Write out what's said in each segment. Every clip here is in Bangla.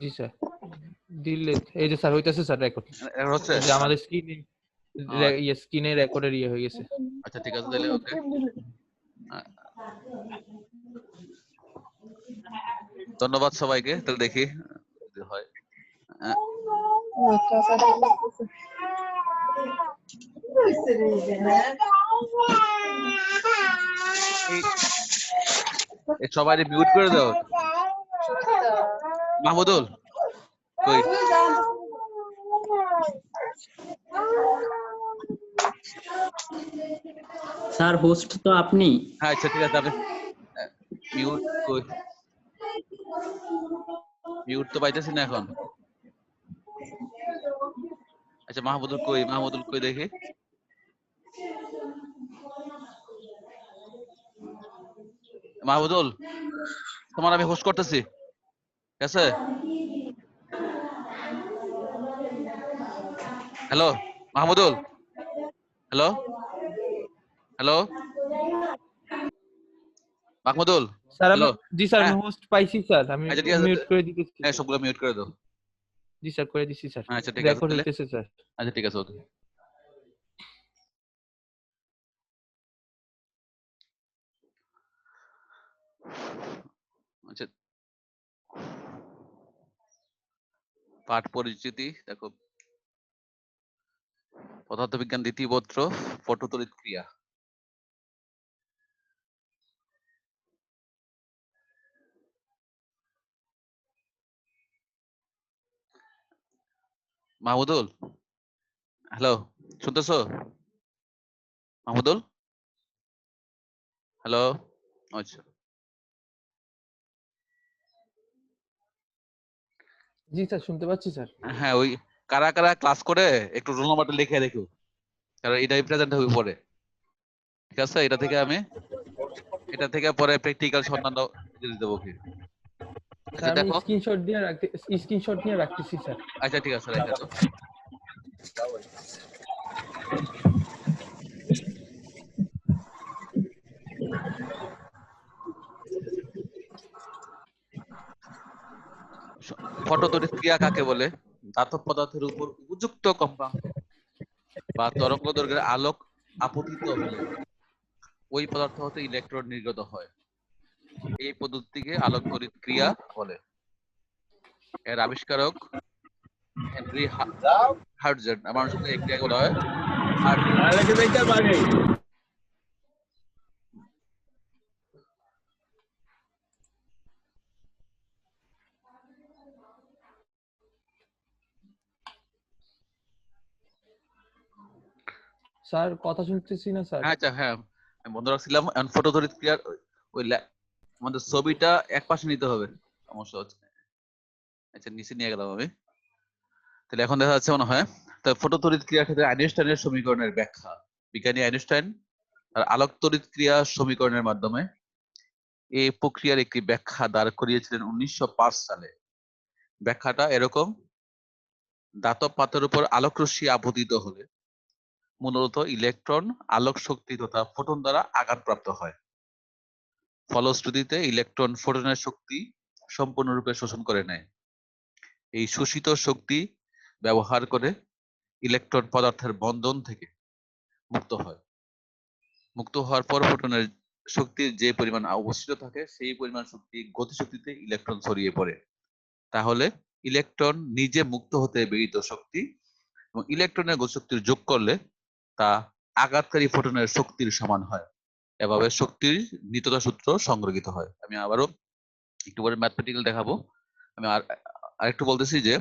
জি স্যার। দিলে এই যে স্যার হইতাছে স্যার রেকর্ড হচ্ছে? যে আমাদের স্ক্রিনে আচ্ছা। ইয়ে স্ক্রিনে রেকর্ডের ইয়ে হয়ে গেছে। আচ্ছা ঠিক আছে তাহলে ওকে ধন্যবাদ সবাইকে তাহলে দেখি যদি হয়। সবাই মিউট করে দাও। মাহমুদুল কই? স্যার হোস্ট তো আপনি। হ্যাঁ আচ্ছা ঠিক আছে আপনি মিউট কই? মিউট তো পাইতেছি না এখন। আচ্ছা মাহমুদুল কই? মাহমুদুল কই দেখি। মাহমুদুল তোমার আমি হোস্ট করতেছি। ঠিক আছে hello Mahmudul hello hello Mahmudul sir? জি স্যার আমি হ্যাঁ। হোস্ট পাইছি স্যার। আমি আচ্ছা। মিউট করে দিতেছি হ্যাঁ সবগুলো মিউট করে দাও। জি স্যার করে দিছি স্যার। আচ্ছা ঠিক আছে হইতেছে স্যার। আচ্ছা ঠিক আছে ওকে। আচ্ছা পাঠ পরিচিতি দেখো। পদার্থবিজ্ঞান দ্বিতীয় পত্র পটতরিত ক্রিয়া। মাহমুদুল? হ্যালো শুনতেছো? মাহমুদুল? হ্যালো আচ্ছা। জি স্যার শুনতে পাচ্ছি স্যার। হ্যাঁ ওই কারা কারা ক্লাস করে একটু রোল নাম্বারটা লিখে রেখো কারণ এটা প্রেজেন্ট হবে পরে ঠিক আছে? এটা থেকে আমি এটা থেকে পরে প্র্যাকটিক্যাল সন্ধান দিয়ে দেবো কি আচ্ছা দেখো। স্ক্রিনশট দিয়ে রাখতে স্ক্রিনশট নিয়ে রাখতেছি স্যার। আচ্ছা ঠিক আছে রেখে দাও ফটোতড়িৎ ক্রিয়া কাকে বলে? ধাতব পদার্থের উপর উপযুক্ত কম্পাঙ্ক বা তরঙ্গ দৈর্ঘ্যের আলোক আপতিত হলে ওই পদার্থ হতে ইলেকট্রন নির্গত হয়। এই পদ্ধতিকে আলোক তড়িৎ ক্রিয়া বলে। এর আবিষ্কারক হেনরি হার্টজেন আমার সঙ্গে এই ক্রিয়াকে বলা হয় স্যার কথা শুনতেছি না স্যার। হ্যাঁ, আচ্ছা হ্যাঁ আমি বন্ধ রাখছিলাম। এখন ফটো ক্রিয়ার ওই- ওই আমাদের ছবিটা এক পাশে নিতে হবে। সমস্যা হচ্ছে। আচ্ছা নিচে নিয়ে গেলাম আমি। তাহলে এখন দেখা যাচ্ছে মনে হয় তো ফটো তড়িৎ ক্রিয়ার ক্ষেত্রে আইনস্টাইনের সমীকরণের ব্যাখ্যা। বিজ্ঞানী আইনস্টাইন আর আলোক তড়িৎ ক্রিয়া সমীকরণের মাধ্যমে এই প্রক্রিয়ার একটি ব্যাখ্যা দাঁড় করিয়েছিলেন উনিশশো পাঁচ সালে। ব্যাখ্যাটা এরকম দাতব পাতের উপর আলোক রশ্মি আপতিত হলে মূলত ইলেকট্রন আলোক শক্তি তথা ফোটন দ্বারা আঘাতপ্রাপ্ত হয়। ফলশ্রুতিতে ইলেকট্রন ফোটনের শক্তি সম্পূর্ণরূপে শোষণ করে নেয়। এই শোষিত শক্তি ব্যবহার করে ইলেকট্রন পদার্থের বন্ধন থেকে মুক্ত হয়। মুক্ত হওয়ার পর ফোটনের শক্তির যে পরিমাণ অবস্থিত থাকে, সেই পরিমাণ শক্তি গতিশক্তিতে ইলেকট্রন ছড়িয়ে পড়ে। তাহলে ইলেকট্রন নিজে মুক্ত হতে ব্যয়িত শক্তি এবং ইলেকট্রনের গতিশক্তির যোগ করলে তা আঘাতকারী ফোটনের শক্তির সমান হয়। এভাবে শক্তির নিত্যতা সূত্র সংগ্রহিত হয়। আমি আবারও একটু পরে ম্যাথমেটিক্যাল দেখাবো। আমি আর, আরেকটু বলতেছি যে,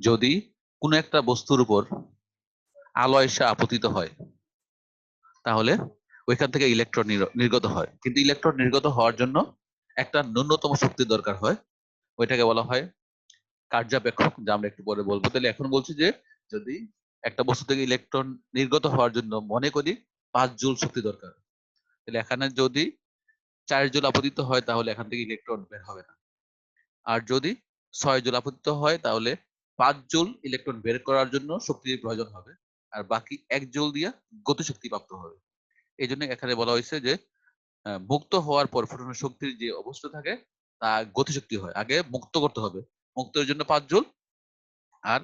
যদি কোনো একটা বস্তুর উপর আলো এসে আপতিত হয়, তাহলে ওইখান থেকে ইলেকট্রন নির্গত হয়। কিন্তু ইলেকট্রন নির্গত হওয়ার জন্য একটা ন্যূনতম শক্তির দরকার হয়। ওইটাকে বলা হয় কার্যাপেক্ষক যা আমরা একটু পরে বলব। তাহলে এখন বলছি যে, যদি একটা বস্তু থেকে ইলেকট্রন নির্গত হওয়ার জন্য মনে করি পাঁচ জুল শক্তি দরকার। তাহলে এখানে যদি চার জুল আপতিত হয়, তাহলে এখান থেকে ইলেকট্রন বের হবে না। আর যদি ছয় জুল আপতিত হয়, তাহলে পাঁচ জুল ইলেকট্রন বের করার জন্য শক্তির প্রয়োজন হবে। আর বাকি এক জুল দিয়া গতিশক্তি প্রাপ্ত হবে। এই জন্য এখানে বলা হয়েছে যে মুক্ত হওয়ার পর ফোটনের শক্তির যে অবস্থা থাকে, তা গতিশক্তি হয়। আগে মুক্ত করতে হবে। মুক্তের জন্য পাঁচ জুল, আর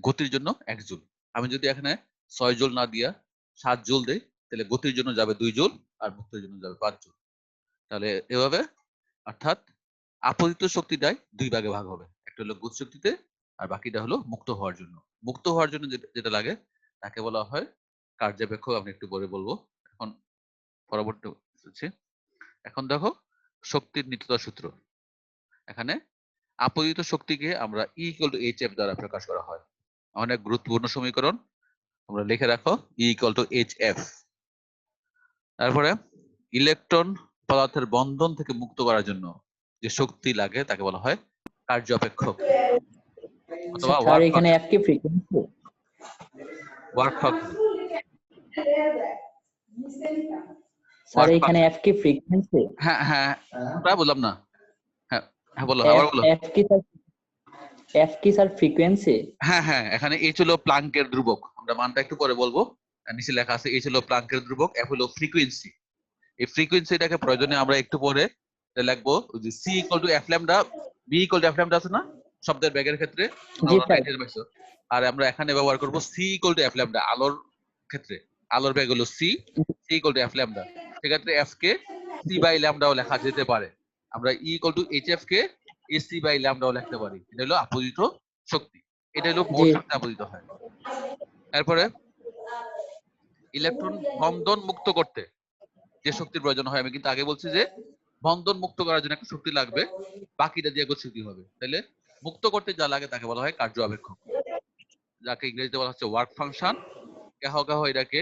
গতির জন্য এক জুল। আমি যদি এখানে ছয় জোল না দিয়া সাত জোল দেই, তাহলে গতির জন্য যাবে দুই জোল আর মুক্তের জন্য যাবে পাঁচ জোল। তাহলে এভাবে অর্থাৎ আপতিত শক্তিটাই দুই ভাগে ভাগ হবে। একটা হলো গতি শক্তিতে আর বাকিটা হলো মুক্ত হওয়ার জন্য। মুক্ত হওয়ার জন্য যেটা- লাগে তাকে বলা হয় কার্যাপেক্ষক আমি একটু পরে বলব। এখন পরবর্তী এখন দেখো শক্তির নিত্যতা সূত্র। এখানে আপতিত শক্তিকে আমরা ইকুয়াল টু এইচ এফ দ্বারা প্রকাশ করা হয়। অনেক গুরুত্বপূর্ণ সমীকরণ। তোমরা লিখে রাখো E equal to H F তারপরে ইলেকট্রন পদার্থের বন্ধন থেকে মুক্ত করার জন্য যে শক্তি লাগে তাকে বলা হয় কার্য অপেক্ষক অথবা ওয়ার্ক এখানে ফ্রিকোয়েন্সি ওয়ার্ক স্যার এখানে এফ কি ফ্রিকোয়েন্সি হ্যাঁ হ্যাঁ। প্রায় বললাম না। হ্যাঁ হ্যাঁ বলো আবার বলো। এফ কি স্যার এফ কি স্যার ফ্রিকোয়েন্সি হ্যাঁ হ্যাঁ এখানে এইচ হলো প্লাঙ্কের ধ্রুবক। আমরা মানটা একটু পরে বলব। নিচে লেখা আছে এইচ হলো প্লাঙ্কের ধ্রুবক এফ হলো ফ্রিকোয়েন্সি এই ফ্রিকোয়েন্সিটাকে প্রয়োজনে আমরা একটু পরে লিখব যে C equal to F lambda V equal to F lambda আছে না? শব্দের ব্যাগের ক্ষেত্রে। আর আমরা এখানে ব্যবহার করব C equal to F lambda আলোর ক্ষেত্রে। আলোর ব্যাগ হলো C C equal to F lambda সেক্ষেত্রে এফ কে সি বাই ল্যামডাও লেখা যেতে পারে। আমরা E equal to H F কে এ সি বাই ল্যামডাও লিখতে পারি। এটা হলো আপোজিত শক্তি। এটা হলো জি। শক্তি আপোজিত হয়। তারপরে ইলেকট্রন বন্ধন মুক্ত করতে যে শক্তির প্রয়োজন হয় আমি কিন্তু আগে বলছি যে বন্ধন মুক্ত করার জন্য একটা শক্তি লাগবে বাকিটা দিয়ে শক্তি হবে। তাহলে মুক্ত করতে যা লাগে তাকে বলা হয় কার্য অপেক্ষক যাকে ইংরেজিতে বলা হচ্ছে ওয়ার্ক ফাংশন কেহ কেহ এটাকে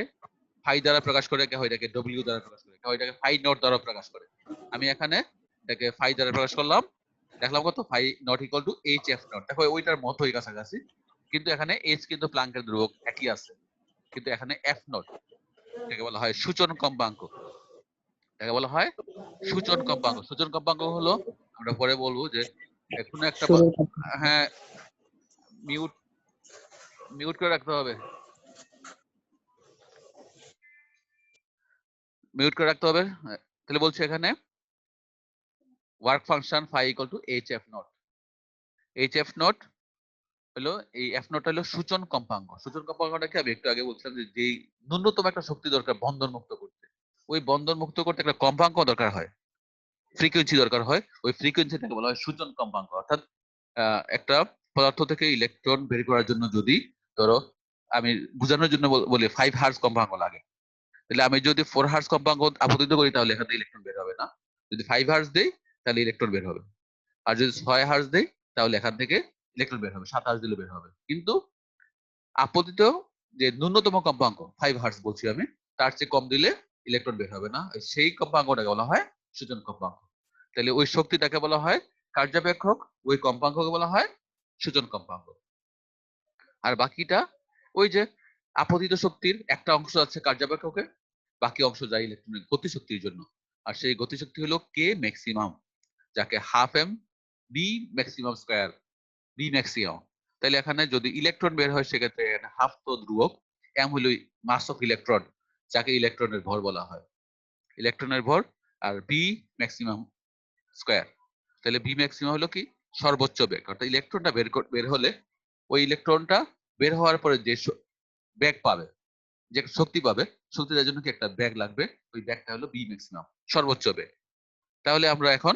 ফাই দ্বারা প্রকাশ করে কেহ এটাকে ডব্লিউ দ্বারা প্রকাশ করে কেহ এটাকে ফাই নট দ্বারা প্রকাশ করে। আমি এখানে এটাকে ফাই দ্বারা প্রকাশ করলাম দেখলাম কত? Phi naught equal to H F naught দেখো ওইটার মতোই কাছাকাছি। কিন্তু এখানে এইচ কিন্তু প্লাঙ্কের ধ্রুবক একই আছে। কিন্তু এখানে এফ নট এটাকে বলা হয় সূচন কম্পাঙ্ক। এটাকে বলা হয় সূচন কম্পাঙ্ক। সূচন কম্পাঙ্ক হলো আমরা পরে বলব যে কোনো একটা হ্যাঁ মিউট মিউট করে রাখতে হবে। মিউট করে রাখতে হবে। তাহলে বলছি এখানে work function phi equal to H F naught H F naught হলো, এই এফ নট হলো সূচন কম্পাঙ্ক। সূচন কম্পাঙ্কটাকে আমি একটু আগে বলছিলাম যে, যেই ন্যূনতম একটা শক্তি দরকার বন্ধন মুক্ত করতে। ওই বন্ধন মুক্ত করতে একটা কম্পাঙ্ক দরকার হয়। ফ্রিকোয়েন্সি দরকার হয়। ওই ফ্রিকোয়েন্সিটাকে বলা হয় সূচন কম্পাঙ্ক। অর্থাৎ একটা পদার্থ থেকে ইলেকট্রন বের করার জন্য যদি ধরো, আমি বোঝানোর জন্য বলি ফাইভ হার্স কম্পাঙ্ক লাগে। তাহলে আমি যদি ফোর হার্স কম্পাঙ্ক আপতিত করি, তাহলে এখান ইলেকট্রন বের হবে না। যদি ফাইভ হার্স দেই তাহলে ইলেকট্রন বের হবে। আর যদি ছয় হার্স দেই, তাহলে এখান থেকে ইলেকট্রন বের হবে, সাত হার্স দিলে বের হবে। কিন্তু আপতিত যে ন্যূনতম কম্পাঙ্ক ফাইভ হার্স বলছি আমি, তার চেয়ে কম দিলে ইলেকট্রন বের হবে না। সেই কম্পাঙ্কটাকে বলা হয় সূচন কম্পাঙ্ক। তাহলে ওই শক্তিটাকে বলা হয় কার্যাপেক্ষক ওই কম্পাঙ্ককে বলা হয় সূচন কম্পাঙ্ক। আর বাকিটা, ওই যে আপতিত শক্তির একটা অংশ আছে কার্যাপেক্ষকে বাকি অংশ যায় ইলেকট্রনের গতিশক্তির জন্য। আর সেই গতিশক্তি হলো কে ম্যাক্সিমাম যাকে half M V maximum square V maximum তাহলে এখানে যদি ইলেকট্রন বের হয় সেক্ষেত্রে হাফ তো ধ্রুবক এম হলো মাস অফ ইলেকট্রন যাকে ইলেকট্রনের ভর বলা হয়। ইলেকট্রনের ভর আর বি ম্যাক্সিমাম স্কয়ার তাহলে বি ম্যাক্সিমাম হলো কি? সর্বোচ্চ বেগ। অর্থাৎ ইলেকট্রনটা বের বের হলে ওই ইলেকট্রনটা বের হওয়ার পরে যে ব্যাগ পাবে, যে শক্তি পাবে শক্তি শক্তিটার জন্য কি একটা ব্যাগ লাগবে? ওই ব্যাগটা হলো বি ম্যাক্সিমাম সর্বোচ্চ বেগ। তাহলে আমরা এখন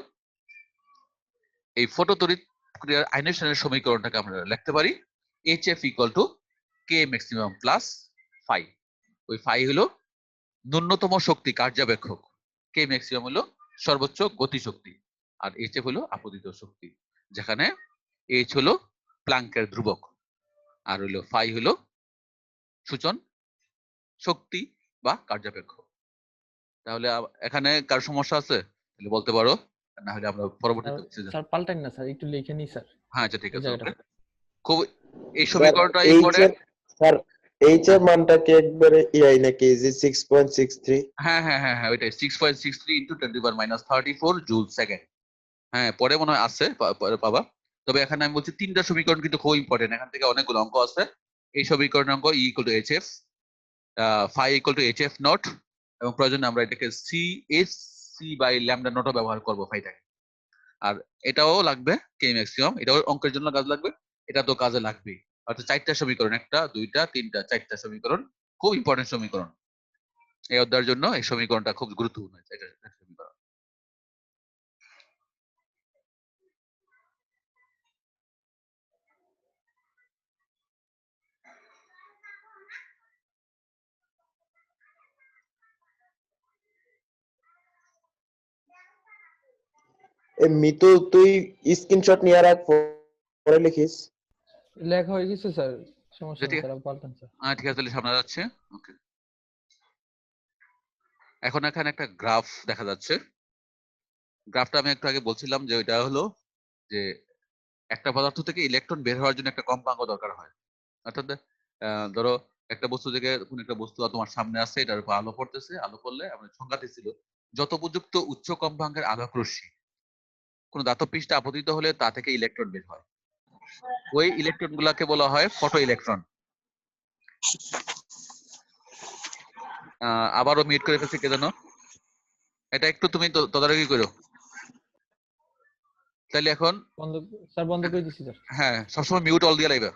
এই ফটো তড়িৎ ক্রিয়ার আইনস্টাইনের সমীকরণটাকে আমরা লিখতে পারি H F equal to K maximum plus phi ওই ফাই হলো ন্যূনতম শক্তি কার্যাবেক্ষক কে ম্যাক্সিমাম হলো সর্বোচ্চ গতি শক্তি আর এইচ এফ হলো আপতিত শক্তি, যেখানে এইচ হলো প্লাঙ্কের ধ্রুবক, আর হলো ফাই হলো সূচন, শক্তি বা কার্যাপেক্ষক তাহলে এখানে কার সমস্যা আছে? তাহলে বলতে পারো না হলে আমরা পরবর্তীতে স্যার পাল্টান না স্যার একটু লিখে নি স্যার। হ্যাঁ আচ্ছা ঠিক আছে খুব এই সমীকরণটা এই এইচ এর স্যার এইচ এর মানটা কি একবারে ইআই নাকি? যে সিক্স থ্রি হ্যাঁ হ্যাঁ হ্যাঁ হ্যাঁ ওইটাই six point six three into twenty minus thirty four joule second হ্যাঁ পরে মনে হয় আছে পাবা। তবে এখানে আমি বলছি তিনটা সমীকরণ কিন্তু খুব ইম্পর্টেন্ট এখান থেকে অনেকগুলো অঙ্ক আছে। এই সমীকরণ অঙ্ক E equal to H F phi equal to H F naught এবং প্রয়োজনে আমরা এটাকে C S C by lambda নটও ব্যবহার করব ফাইটাকে আর এটাও লাগবে কে ম্যাক্সিমাম এটাও অঙ্কের জন্য কাজ লাগবে, এটা তো কাজে লাগবেই। অর্থাৎ চারটা সমীকরণ, একটা, দুইটা, তিনটা, চারটা সমীকরণ, খুব ইম্পর্টেন্ট সমীকরণ। এই অধ্যায়ের জন্য এই সমীকরণটা খুব গুরুত্বপূর্ণ। এ মিতু তুই স্ক্রিনশট নিয়ে রাখ পরে লিখিস। লেখা হয়ে গেছে স্যার। সমস্যা ঠিক নেই স্যার পাল্টান স্যার। আহ, ঠিক আছে তাহলে সামনে যাচ্ছে। ওকে। এখন এখানে একটা গ্রাফ দেখা যাচ্ছে। গ্রাফটা আমি একটু আগে বলছিলাম যে ওইটা হলো যে একটা পদার্থ থেকে ইলেকট্রন বের হওয়ার জন্য একটা কম্পাঙ্ক দরকার হয়। অর্থাৎ আহ, ধরো একটা বস্তু থেকে কোন একটা বস্তু তোমার সামনে আছে এটার উপর আলো পড়তেছে আলো পড়লে আমাদের সংজ্ঞাতে ছিল যত উপযুক্ত উচ্চ কম্পাঙ্কের আলোক রশ্মি কোন ধাতব পৃষ্ঠে আপতিত হলে তা থেকে ইলেকট্রন বের হয়। ওই ইলেকট্রন গুলাকে বলা হয় ফটো ইলেকট্রন আবারও মিট করে ফেলছে কে জানো এটা একটু তুমি তদারকি করো। তাহলে এখন বন্ধ স্যার বন্ধ করে দিছি স্যার। হ্যাঁ সবসময় মিউট অল দিয়ে লাগবে।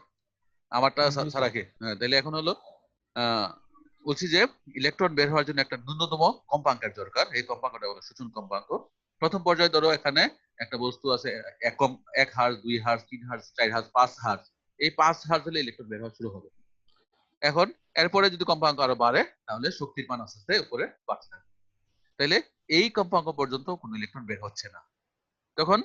আমারটা সা- হ্যাঁ তাহলে এখন হলো আহ, বলছি যে ইলেকট্রন বের হওয়ার জন্য একটা ন্যূনতম কম্পাঙ্কের দরকার। এই কম্পাঙ্কটা হলো সূচন কম্পাঙ্ক। প্রথম পর্যায়ে ধরো এখানে একটা বস্তু আছে, এক কম- এক হার্জ দুই হার্জ তিন হার্জ চার হার্জ পাঁচ হার্জ এই পাঁচ হার্জ হলে ইলেকট্রন বের হওয়া শুরু হবে। এখন এরপরে যদি কম্পাঙ্ক আরও বাড়ে, তাহলে শক্তির মান আস্তে আস্তে উপরে বাড়তে থাকবে তাহলে এই কম্পাঙ্ক পর্যন্ত কোনো ইলেকট্রন বের হচ্ছে না। তখন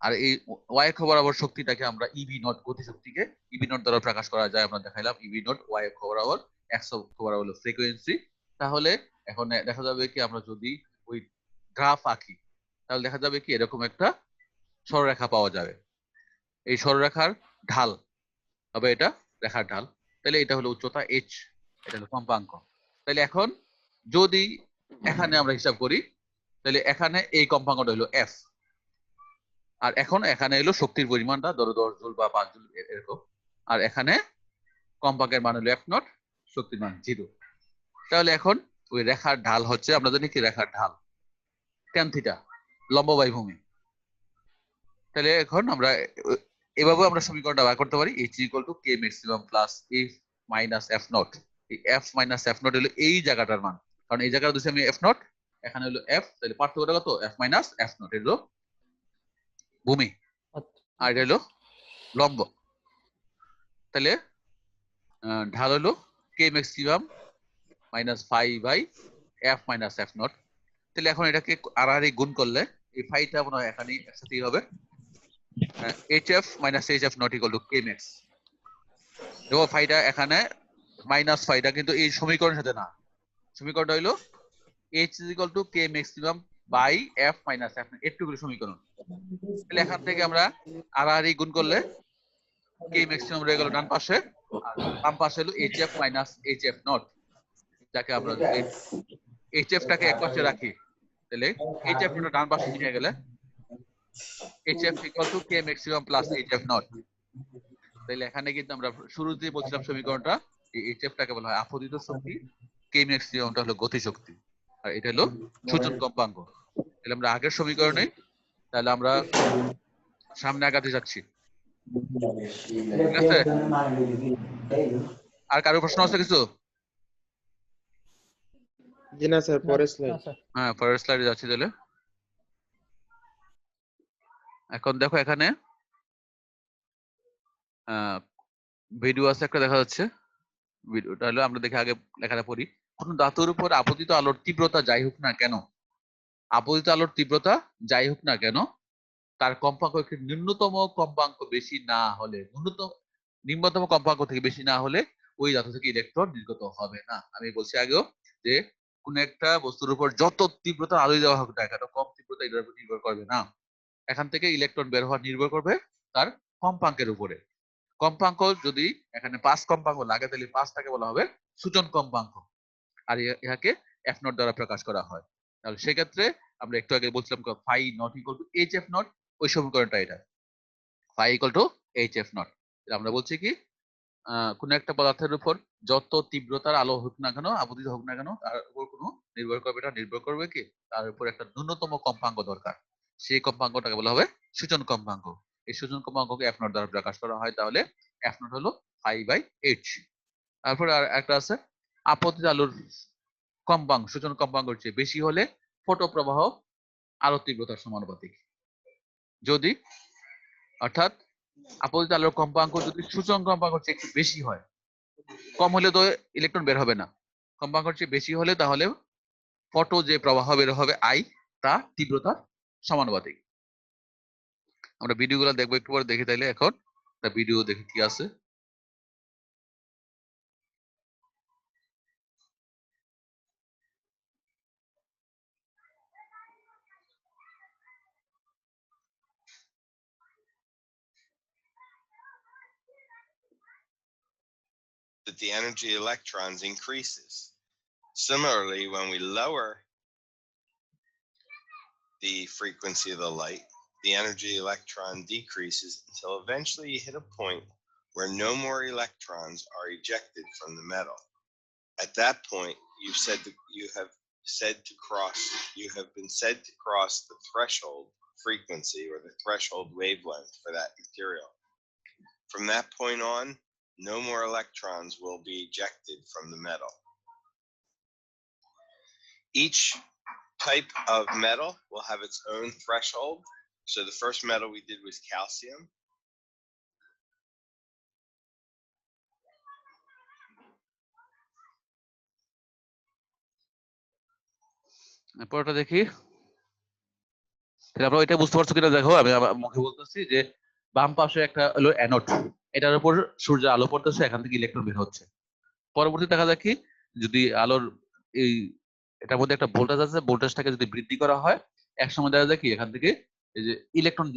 আর এই ওয়াই অক্ষ বরাবর শক্তিটাকে আমরা ইভি নট গতি শক্তিকে ইবি নট দ্বারা প্রকাশ করা যায়, আমরা দেখাইলাম ইবি নট ওয়াই অক্ষ বরাবর এক্স অক্ষ বরাবর ফ্রিকোয়েন্সি তাহলে এখন দেখা যাবে কি আমরা যদি ওই গ্রাফ আঁকি তাহলে দেখা যাবে কি এরকম একটা সরলরেখা পাওয়া যাবে। এই সরলরেখার ঢাল হবে এটা, রেখার ঢাল। তাহলে এটা হলো উচ্চতা এইচ এটা হলো কম্পাঙ্ক। তাহলে এখন যদি এখানে আমরা হিসাব করি, তাহলে এখানে এই কম্পাঙ্কটা হলো এফ আর এখন এখানে এলো শক্তির পরিমাণটা, ধরো দশ জুল বা পাঁচ জুল এরকম। আর এখানে কম্পাঙ্কের মান হলো এফ নট শক্তির মান জিরো তাহলে এখন ওই রেখার ঢাল হচ্ছে, আমরা জানি কি রেখার ঢাল টেন থিটা লম্ব বাই ভূমি তাহলে এখন আমরা এভাবে আমরা সমীকরণটা বার করতে পারি H equal to K maximum plus F minus F naught এই এফ মাইনাস এফ নট হলো এই জায়গাটার মান। কারণ এই জায়গাটা দিচ্ছি আমি এফ নট এখানে হলো এফ তাহলে পার্থক্যটা কত? এফ মাইনাস এফ নট হলো ভূমি। আর এটা হলো লম্ব। তাহলে ঢাল হলো K maximum minus five by F minus F naught তাহলে এখন এটাকে আড়াআড়ি গুণ করলে এই ফাইটা মনে হয় এখানে একসাথেই হবে। H F minus H F naught equal to K max দেখো ফাইটা এখানে মাইনাস ফাইটা কিন্তু এই সমীকরণের সাথে না। সমীকরণটা হইল H is equal to K maximum by F minus F এইটুকু সমীকরণ। তাহলে এখান থেকে আমরা আড়াআড়ি গুণ করলে কে ম্যাক্সিমাম রয়ে গেল ডান পাশে, আর বাম পাশে হলো H F minus H F naught যাকে আমরা এইচ এফ টাকে এক পাশে রাখি। তাহলে এইচ এফ ডান পাশে নিয়ে গেলে H F equal to K maximum plus H F naught তাহলে এখানে কিন্তু আমরা শুরুতেই বলছিলাম সমীকরণটা এইচ এফ টাকে বলা হয় আপতিত শক্তি কে ম্যাক্সিমামটা হলো গতি শক্তি আর এটা হলো সূচন কম্পাঙ্ক। তাহলে আমরা আগের সমীকরণে তাহলে আমরা সামনে আগাতে যাচ্ছি। ঠিক আছে? আর কারও প্রশ্ন আছে কিছু? জি না স্যার পরের স্লাইড হ্যাঁ পরের স্লাইডে যাচ্ছি তাহলে। এখন দেখো এখানে ভিডিও আছে একটা দেখা যাচ্ছে। ভিডিওটা হলো আমরা দেখে আগে লেখাটা পড়ি। কোন ধাতুর উপর আপতিত আলোর তীব্রতা যাই হোক না কেন আপতিত আলোর তীব্রতা যাই হোক না কেন তার কম্পাঙ্ক একটি ন্যূনতম কম্পাঙ্ক বেশি না হলে ন্যূনতম নিম্নতম কম্পাঙ্ক থেকে বেশি না হলে ওই ধাতু থেকে ইলেকট্রন নির্গত হবে না। আমি বলছি আগেও যে কোন একটা বস্তুর উপর যত তীব্রতা আলো দেওয়া হোক না কেন, কম তীব্রতা এটার উপর নির্ভর করবে না। এখান থেকে ইলেকট্রন বের হওয়া নির্ভর করবে তার কম্পাঙ্কের উপরে। কম্পাঙ্ক যদি এখানে পাঁচ কম্পাঙ্ক লাগে, তাহলে পাঁচটাকে বলা হবে সূচন কম্পাঙ্ক। আর ইহাকে এফ নট দ্বারা প্রকাশ করা হয়। তাহলে সেক্ষেত্রে আমরা একটু আগে বলছিলাম phi naught equal to H F naught ওই সমীকরণটা এটা। Phi equal to H F naught আমরা বলছি কি কোন একটা পদার্থের উপর যত তীব্রতার আলো হোক না কেন আপতিত হোক না কেন, তার উপর কোনো নির্ভর করবে না। নির্ভর করবে কি? তার উপর একটা ন্যূনতম কম্পাঙ্ক দরকার। সেই কম্পাঙ্কটাকে বলা হবে সূচন কম্পাঙ্ক। এই সূচন কম্পাঙ্ককে এফ নট দ্বারা প্রকাশ করা হয়। তাহলে এফ নট হলো ফাইভ বাই এইট তারপরে আর একটা আছে, আপতিত আলোর কম্পাঙ্ক। সূচন কম্পাঙ্কের চেয়ে বেশি হলে ফটো প্রবাহ আলো তীব্রতার সমানুপাতিক। যদি, অর্থাৎ আপতিত আলোর কম্পাঙ্ক, যদি সূচন কম্পাঙ্ক চেয়ে একটু বেশি হয়, কম হলে তো ইলেকট্রন বের হবে না। কম্পাঙ্ক চেয়ে বেশি হলে তাহলে ফটো যে প্রবাহ বের হবে আই তা তীব্রতার সমানুপাতিক আমরা ভিডিওগুলো দেখব, একটু পরে দেখে তাইলে এখন। ভিডিও দেখে কি আছে। That the energy electrons increases. Similarly, when we lower the frequency of the light, the energy electron decreases until eventually you hit a point where no more electrons are ejected from the metal. At that point, you've said that you have said to cross, you have been said to cross the threshold frequency or the threshold wavelength for that material. From that point on, no more electrons will be ejected from the metal. Each type of metal will have its own threshold. So the first metal we did was calcium. পরেরটা দেখি তাহলে আমরা ওইটা বুঝতে পারছো কিনা দেখো আমি আমার মুখে বলতেছি যে বাম পাশে একটা হলো অ্যানোড এটার উপর সূর্যের আলো পড়তেছে, এখান থেকে ইলেকট্রন বের হচ্ছে। পরবর্তী দেখা যায় কি, যদি আলোর এই এটার মধ্যে একটা ভোল্টেজ আছে ভোল্টেজটাকে যদি বৃদ্ধি করা হয় এক সময় দেখা যায় কি, এখান থেকে এই যে ইলেকট্রন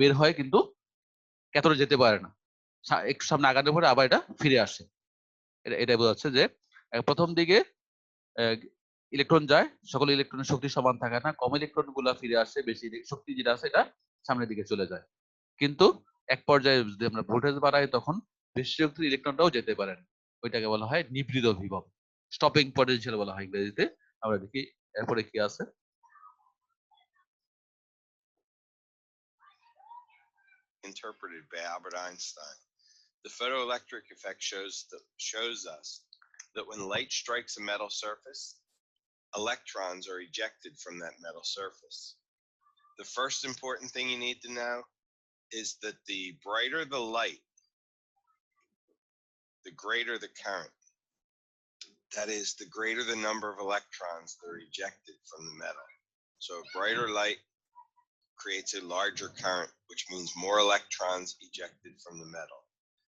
বের হয় কিন্তু ক্যাথোডে যেতে পারে না। একটু সামনে আগানোর পরে আবার এটা ফিরে আসে। এটা, এটাই বোঝাচ্ছে যে প্রথম দিকে ইলেকট্রন যায়, সকল ইলেকট্রনের শক্তি সমান থাকে না, কম ইলেকট্রনগুলা ফিরে আসে, বেশি শক্তি যেটা আছে, এটা সামনের দিকে চলে যায়। কিন্তু এক পর্যায়ে যদি আমরা ভোল্টেজ বাড়াই তখন বেশি শক্তির ইলেকট্রনটাও যেতে পারেন ওইটাকে বলা হয় নিবৃত বিভব স্টপিং পটেনশিয়াল বলা হয় ইংরেজিতে আমরা দেখি এরপরে কি আছে interpreted by Albert Einstein. The photoelectric effect shows that shows us that when light strikes a metal surface, electrons are ejected from that metal surface. The first important thing you need to know is that the brighter the light, the greater the current. That is, the greater the number of electrons that are ejected from the metal. So a brighter light creates a larger current, which means more electrons ejected from the metal.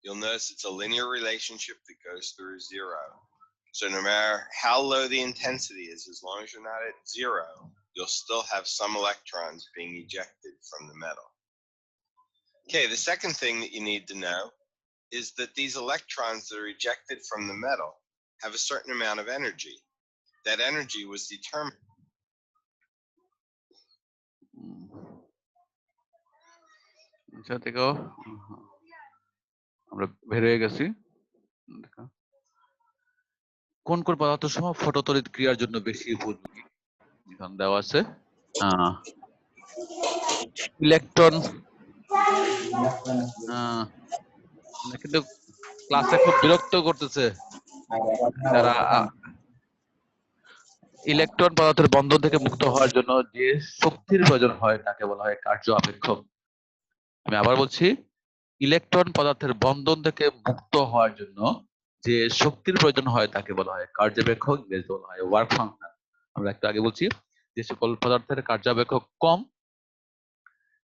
You'll notice it's a linear relationship that goes through zero. So no matter how low the intensity is, as long as you're not at zero, you'll still have some electrons being ejected from the metal. Okay, the second thing that you need to know is that these electrons that are ejected from the metal have a certain amount of energy. That energy was determined উম, আচ্ছা দেখো আমরা বের হয়ে গেছি দেখো। কোন কোন পদার্থ সমূহ ফটোতড়িৎ ক্রিয়ার জন্য বেশি উপযোগী এখানে দেওয়া আছে ইলেকট্রন কিন্তু ক্লাসে খুব বিরক্ত করতেছে। যারা ইলেকট্রন পদার্থের বন্ধন থেকে মুক্ত হওয়ার জন্য যে শক্তির প্রয়োজন হয়, তাকে বলা হয় কার্য আপেক্ষক আমি আবার বলছি ইলেকট্রন পদার্থের বন্ধন থেকে মুক্ত হওয়ার জন্য যে শক্তির প্রয়োজন হয়, তাকে বলা হয় কার্যাপেক্ষক ইংরেজিতে বলা হয় ওয়ার্ক ফাংশন আমরা একটু আগে বলছি, যে সকল পদার্থের কার্যাপেক্ষক কম,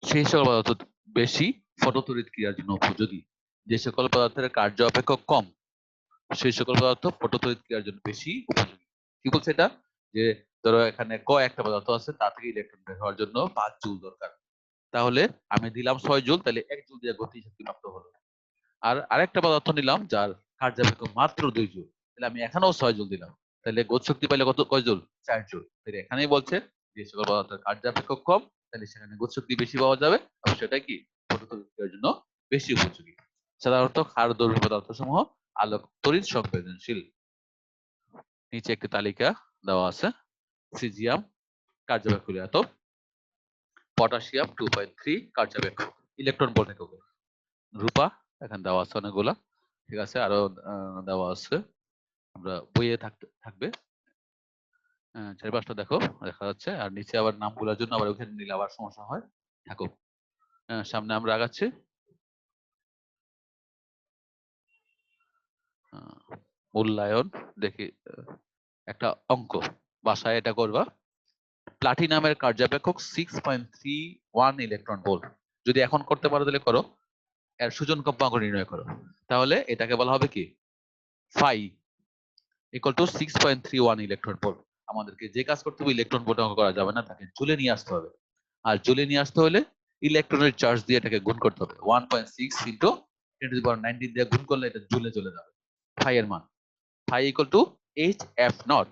সেই সকল পদার্থ বেশি ফটোতড়িৎ ক্রিয়ার জন্য উপযোগী। যে সকল পদার্থের কার্য অপেক্ষক কম, সেই সকল পদার্থ ফটোতড়িৎ ক্রিয়ার জন্য বেশি উপযোগী। কি বলছে এটা? যে ধরো এখানে ক একটা পদার্থ আছে, তা থেকে ইলেকট্রন বের হওয়ার জন্য পাঁচ জুল দরকার। তাহলে আমি দিলাম ছয় জুল, তাহলে এক জুল দিয়ে গতি শক্তি প্রাপ্ত হলো। আর আরেকটা পদার্থ নিলাম, যার কার্যাপেক্ষক মাত্র দুই জুল, তাহলে আমি এখানেও ছয় জুল দিলাম। তাহলে গতি শক্তি পাইলে কত, কয় জুল? চার জুল। তাহলে এখানেই বলছে যে সকল পদার্থের কার্যাপেক্ষক কম তাহলে সেখানে গতি শক্তি বেশি পাওয়া যাবে। এবং সেটা কি? ফটোতড়িৎ জন্য বেশি উপযোগী। সাধারণত ক্ষার দ্রব্য পদার্থ সমূহ আলোক, তড়িৎ সংবেদনশীল। নিচে একটি তালিকা দেওয়া আছে। সিজিয়াম কার্যবাহী আতপ পটাশিয়াম টু পয়েন্ট থ্রি কার্যা একক ইলেকট্রন ভোল্ট এককে। রূপা, এখানে দেওয়া আছে অনেকগুলা। ঠিক আছে, আরও দেওয়া আছে। আমরা বইয়ে থাকবে। আহ, চারি পাঁচটা দেখো দেখা যাচ্ছে। আর নিচে আবার নাম নামগুলোর জন্য আবার ওখানে নিলে আবার সমস্যা হয়। আহ, সামনে আমরা আগাচ্ছি। মূল্যায়ন দেখি একটা অঙ্ক। বাসায় এটা করবা। প্লাটিনামের কার্যাপেক্ষক six point three one electron volt যদি এখন করতে পারো তাহলে করো। এর সুজন কম্পাঙ্ক নির্ণয় করো। তাহলে এটাকে বলা হবে কি? Phi equal to six point three one electron volt আমাদেরকে যে কাজ করতে হবে ইলেকট্রন ভোল্ট করা যাবে না, তাকে জুলে নিয়ে আসতে হবে। আর জুলে নিয়ে আসতে হলে ইলেকট্রনের চার্জ দিয়ে এটাকে গুণ করতে হবে। One point six into ten to power nineteen দিয়ে গুণ করলে এটা জুলে চলে যাবে। ফাই মান। Phi equal to H F naught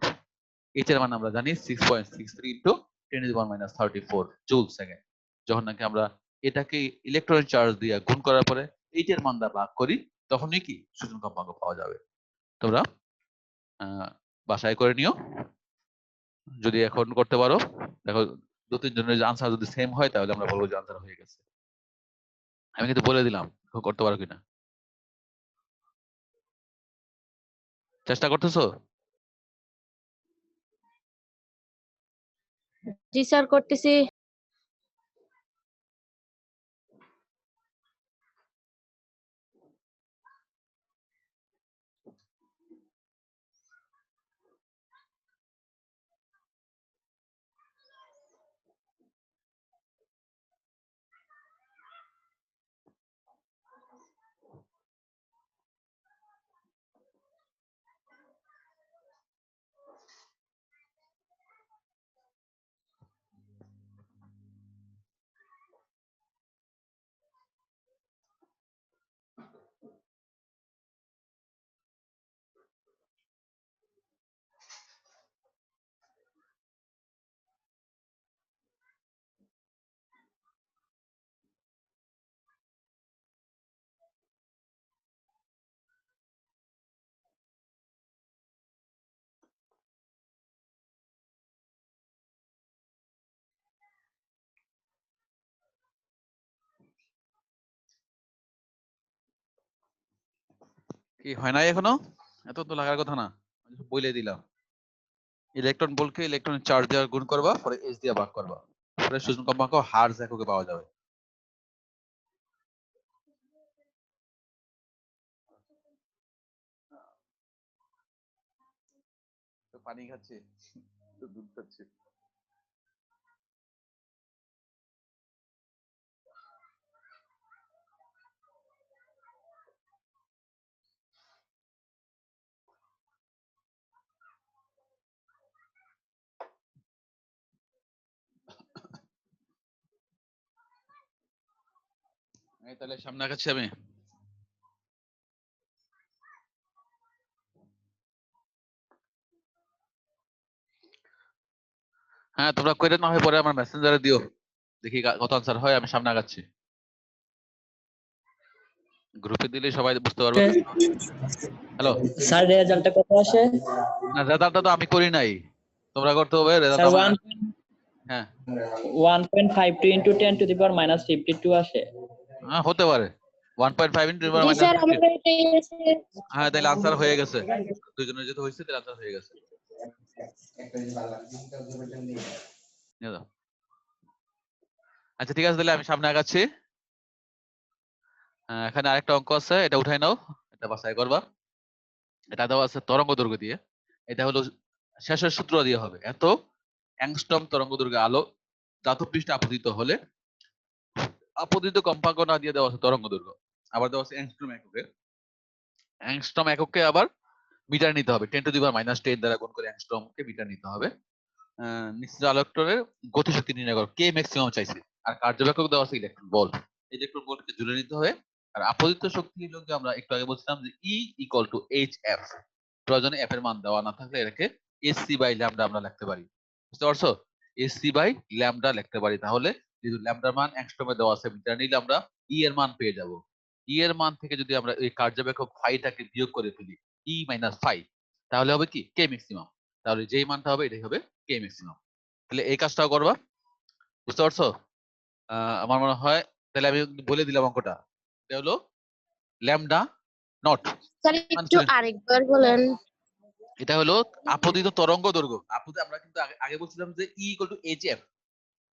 H এর মান আমরা জানি six point six three into ten to power minus thirty four joule second যখন নাকি আমরা এটাকে ইলেকট্রন চার্জ দিয়ে গুণ করার পরে এইচ এর মান দ্বারা ভাগ করি, তখনই কি সূচন কম্পাঙ্ক পাওয়া যাবে। তোমরা বাসায় করে নিও। যদি এখন করতে পারো, দেখো দু তিনজনের আনসার যদি সেম হয়, তাহলে আমরা বলব যে আনসার হয়ে গেছে। আমি কিন্তু বলে দিলাম করতে পারো কিনা? চেষ্টা করতেছো? জি স্যার করতেছি। কি হয় নাই এখনও? এত তো লাগার কথা না। বলে দিলাম। ইলেকট্রন বলকে ইলেকট্রন চার্জ দেওয়ার গুণ করবা, পরে এইচ দিয়ে ভাগ করবা। পরে সূচন কম্পাঙ্ক হার্জ এককে পাওয়া যাবে। পানি খাচ্ছে। দুধ খাচ্ছি। এই তাহলে সামনে আগাচ্ছি আমি। হ্যাঁ তোমরা কইরে না হয় পরে আমার মেসেঞ্জারে দিও। দেখি কত আনসার হয় আমি সামনে আগাচ্ছি। গ্রুপে দিলে সবাই বুঝতে পারবে। হ্যালো স্যার রেজাল্টটা কত আসে? না রেজাল্টটা তো আমি করি নাই। তোমরা করতে হবে রেজাল্ট হ্যাঁ। One point five to the power minus fifty two আসে। হ্যাঁ হতে পারে। ওয়ান পয়েন্ট জি স্যার আমার এটাই আছে হ্যাঁ তাহলে আনসার হয়ে গেছে। দুজনের হয়েছে তাহলে আনসার হয়ে গেছে। নিয়ে। আচ্ছা ঠিক আছে তাহলে আমি সামনে আগাচ্ছি। এখানে আরেকটা অঙ্ক আছে এটা উঠাই নাও এটা বাছাই করবা। এটা দেওয়া আছে তরঙ্গ দৈর্ঘ্য দিয়ে। এটা হলো শেষের সূত্র দিয়ে হবে। এত অ্যাংস্টম তরঙ্গ দৈর্ঘ্যে আলো ধাতব পৃষ্ঠে আপতিত হলে আপতিত কম্পাঙ্ক না দিয়ে দেওয়া আছে তরঙ্গ দৈর্ঘ্য। আবার দেওয়া আছে অ্যাংস্ট্রম এককে। অ্যাংস্ট্রম এককে আবার মিটার নিতে হবে। Ten to the power minus ten দ্বারা গুণ করে অ্যাংস্ট্রমকে মিটার নিতে হবে। নিশ্চিত আলোকটনের গতিশক্তি নির্ণয় করো। কে ম্যাক্সিমাম চাইছে? আর কার্যব্যাপক দেওয়া আছে ইলেকট্রন ভোল্ট ইলেকট্রন ভোল্টকে জুড়ে নিতে হবে। আর আপতিত শক্তি হলো যে আমরা একটু আগে বলছিলাম যে E equal to H F প্রয়োজনে এফ এর মান দেওয়া না থাকলে এটাকে এসসি বাই ল্যামডা আমরা লিখতে পারি। বুঝতে পারছ? এসসি বাই ল্যামডা লিখতে পারি। তাহলে যেহেতু ল্যামডার মান অ্যাংস্ট্রমে দেওয়া আছে মিটার নিলে আমরা ই এর মান পেয়ে যাব। ই এর মান থেকে যদি আমরা এই কার্যব্যাপক ফাইটাকে বিয়োগ করে ফেলি ই মাইনাস ফাই তাহলে হবে কি? কে ম্যাক্সিমাম তাহলে যেই মানটা হবে এটাই হবে কে ম্যাক্সিমাম তাহলে এই কাজটাও করবা। বুঝতে পারছ? আমার মনে হয় তাহলে আমি বলে দিলাম অঙ্কটা। এটা হলো ল্যামডা নট স্যার একটু আরেকবার বলেন। এটা হলো আপতিত তরঙ্গ দৈর্ঘ্য। আপতি আমরা কিন্তু আগে- আগে বলছিলাম যে E equal to H F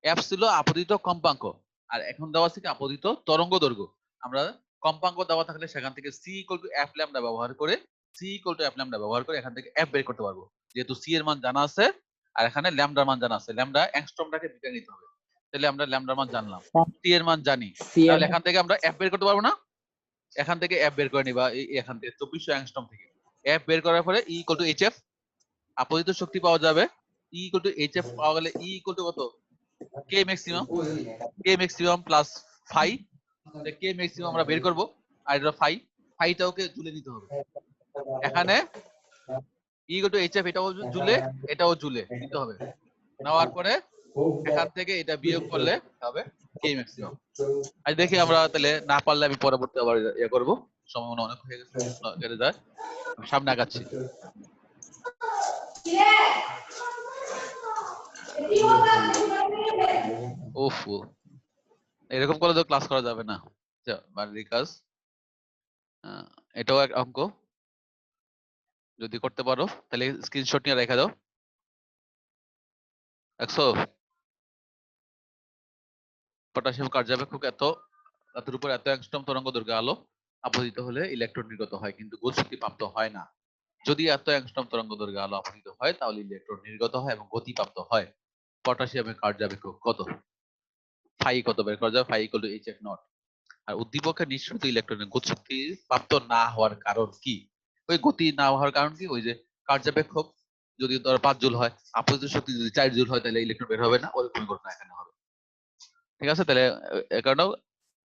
F ছিল আপতিত কম্পাঙ্ক। আর এখন দেওয়া আছে কি আপতিত তরঙ্গ দৈর্ঘ্য। আমরা কম্পাঙ্ক দেওয়া থাকলে সেখান থেকে C equal to F lambda ব্যবহার করে C equal to F lambda ব্যবহার করে এখান থেকে এফ বের করতে পারব। যেহেতু সি এর মান জানা আছে আর এখানে ল্যামডার মান জানা আছে। ল্যামডা অ্যাংস্ট্রমটাকে বিটা নিতে হবে। তাহলে আমরা ল্যামডার মান জানলাম। টি এর মান জানি। তাহলে এখান থেকে আমরা এফ বের করতে পারব না? এখান থেকে এফ বের করে নিবা এই- এখান থেকে চব্বিশশো অ্যাংস্ট্রম থেকে। এফ বের করার পরে E equal to H F আপতিত শক্তি পাওয়া যাবে। E equal to H F পাওয়া গেলে ই ইকুয়াল টু কত? K maximum K maximum plus phi K maximum আমরা বের করব, আর এটা ফাই ফাইটাওকে জুলে নিতে হবে। এখানে E equal to H F এটাও জুলে এটাও জুলে নিতে হবে। নেওয়ার পরে এখান থেকে এটা বিয়োগ করলে হবে কে ম্যাক্সিমাম আজ দেখি আমরা তাহলে না পারলে আমি পরবর্তী আবার ইয়ে করব। সময় মনে অনেক হয়ে গেছে কেটে যায়। সামনে আগাচ্ছি। উফ এরকম করে তো ক্লাস করা যাবে না। বাড়ির কাজ। এটাও এক অঙ্ক। যদি করতে পারো, তাহলে স্ক্রিনশট নিয়ে রেখে দাও। একশো। পটাশিয়াম কার্যাবেক্ষক এত এতর উপর এত তরঙ্গ দৈর্ঘ্য আলো আপতিত হলে ইলেকট্রন নির্গত হয়, কিন্তু গতিশক্তি প্রাপ্ত হয় না। যদি এত তরঙ্গ দৈর্ঘ্য আলো আপতিত হয়, তাহলে ইলেকট্রন নির্গত হয় এবং গতি প্রাপ্ত হয়। পটাশিয়ামের কার্যাবেক্ষক কত? ফাই কত বের করা যায় phi equal to H F naught আর উদ্দীপকের নিঃসৃত ইলেকট্রনের গতিশক্তি প্রাপ্ত না হওয়ার কারণ কি? ওই গতি না হওয়ার কারণ কি? ওই যে কার্যাবেক্ষক যদি ধরো পাঁচ জুল হয় আপতিত শক্তি যদি চার জুল হয়, তাহলে ইলেকট্রন বের হবে না ওরকম ঘটনা এখানে হবে। ঠিক আছে? তাহলে এ- কারণেও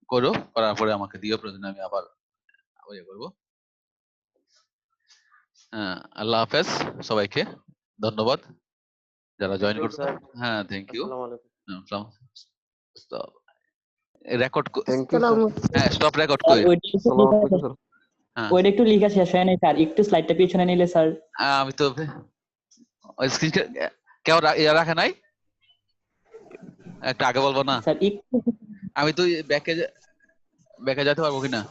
করো, করার পরে আমাকে দিও, প্রয়োজনে আমি আবার আবার ইয়ে করব। হ্যাঁ আল্লাহ হাফেজ, সবাইকে ধন্যবাদ। যারা জয়েন করছে হ্যাঁ থ্যাংক ইউ রেকর্ড হ্যাঁ স্টপ রেকর্ড করে। ওইটা একটু লেখা- হ্যাঁ। শেষ হয় নাই স্যার। একটু স্লাইডটা পিছনে নিলে স্যার। আমি তো ওই স্ক্রিন কেউ ইয়ে রাখে নাই? একটা আগে বলব না? স্যার একটু আমি তো ব্যাকে ব্যাকে যেতে পারব কিনা?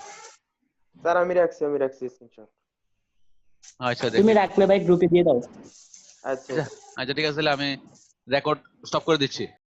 স্যার আমি রাখছি আমি রাখছি স্ক্রিনশট আচ্ছা তুমি রাখলে ভাই গ্রুপে দিয়ে দাও। আচ্ছা। আচ্ছা ঠিক আছে তাহলে আমি রেকর্ড স্টপ করে দিচ্ছি।